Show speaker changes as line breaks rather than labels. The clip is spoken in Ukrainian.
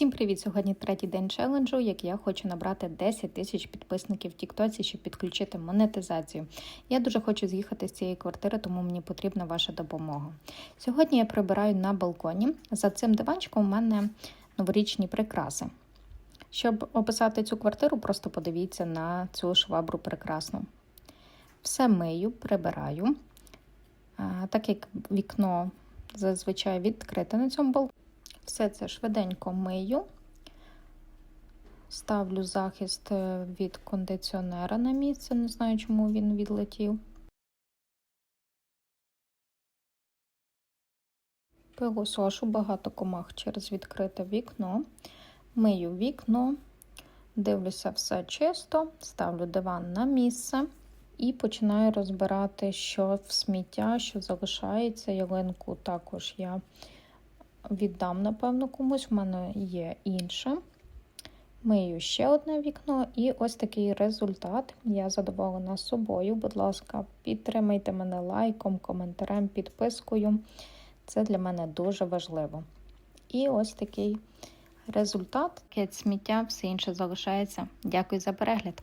Всім привіт! Сьогодні третій день челенджу, як я хочу набрати 10 тисяч підписників в Тіктоці, щоб підключити монетизацію. Я дуже хочу з'їхати з цієї квартири, тому мені потрібна ваша допомога. Сьогодні я прибираю на балконі. За цим диванчиком у мене новорічні прикраси. Щоб описати цю квартиру, просто подивіться на цю швабру прекрасну. Все мию, прибираю. Так як вікно зазвичай відкрите на цьому балконі. Все це швиденько мию, ставлю захист е, від кондиціонера на місце, не знаю, чому він відлетів. Пилосошу багато комах через відкрите вікно. Мию вікно, дивлюся все чисто, ставлю диван на місце і починаю розбирати, що в сміття, що залишається. Ялинку також я віддам, напевно, комусь. В мене є інше. Мию ще одне вікно, і ось такий результат. Я задоволена собою. Будь ласка, підтримайте мене лайком, коментарем, підпискою. Це для мене дуже важливо. І ось такий результат. Кет сміття, все інше залишається. Дякую за перегляд.